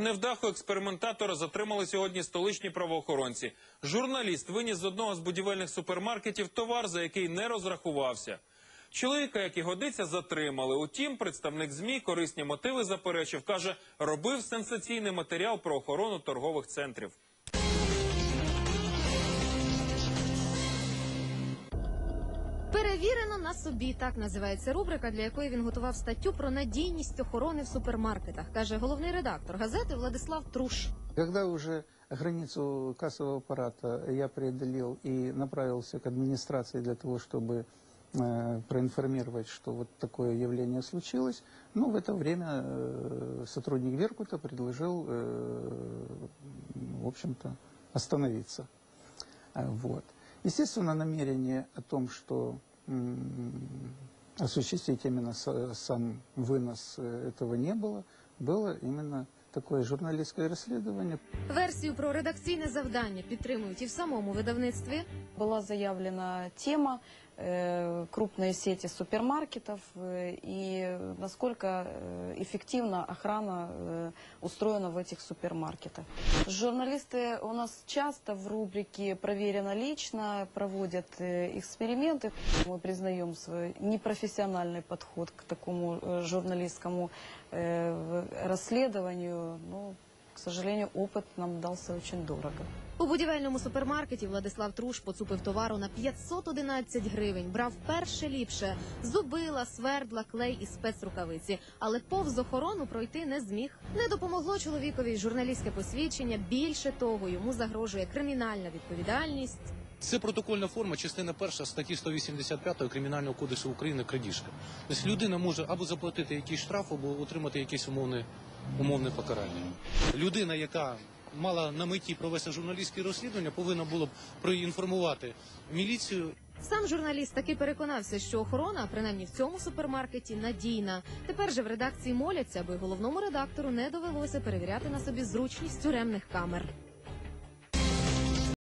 Невдаху експериментатора затримали сьогодні столичні правоохоронці. Журналіст виніс з одного з будівельних супермаркетів товар, за який не розрахувався. Чоловіка, як і годиться, затримали. Утім, представник змі корисні мотиви заперечив. каже, робив сенсаційний матеріал про охорону торгових центрів. Перевірено на собі так називається рубрика, для якої він готував статтю про надійність охорони в супермаркетах, каже головний редактор газети Владислав Труш. Когда уже границу кассового аппарата я преодолел и направился к администрации для того, чтобы э, проинформировать, что вот такое явление случилось, ну, в это время э, сотрудник Веркута предложил, э, в общем-то, остановиться. А, Вот. Естественно, намерение о том, что м, осуществить именно са- сам вынос э, этого не было, было именно такое журналистское расследование. Версію про редакційне завдання підтримують і в самому видавництві. Была заявлена тема э, крупные сети супермаркетов э, и насколько э, эффективно охрана э, устроена в этих супермаркетах. Журналисты у нас часто в рубрике «Проверено лично» проводят э, эксперименты. Мы признаем свой непрофессиональный подход к такому э, журналистскому э, в- расследованию. Но, к сожалению, опыт нам дался очень дорого. У будівельному супермаркеті Владислав Труш поцупив товару на 511 гривень. Брав перше ліпше зубила, свердла, клей і спецрукавиці. Але повз охорону пройти не зміг. Не допомогло чоловікові журналістське посвідчення. Більше того, йому загрожує кримінальна відповідальність. Це протокольна форма, частина перша статті 185 Кримінального кодексу України крадіжка. Тобто людина може або заплатити якийсь штраф, або отримати якесь умовне, умовне покарання. Людина, яка мала на меті провести журналістське розслідування, повинна була б проінформувати міліцію Сам журналіст таки переконався, що охорона, принаймні в цьому супермаркеті, надійна. Тепер же в редакції моляться, аби головному редактору не довелося перевіряти на собі зручність тюремних камер.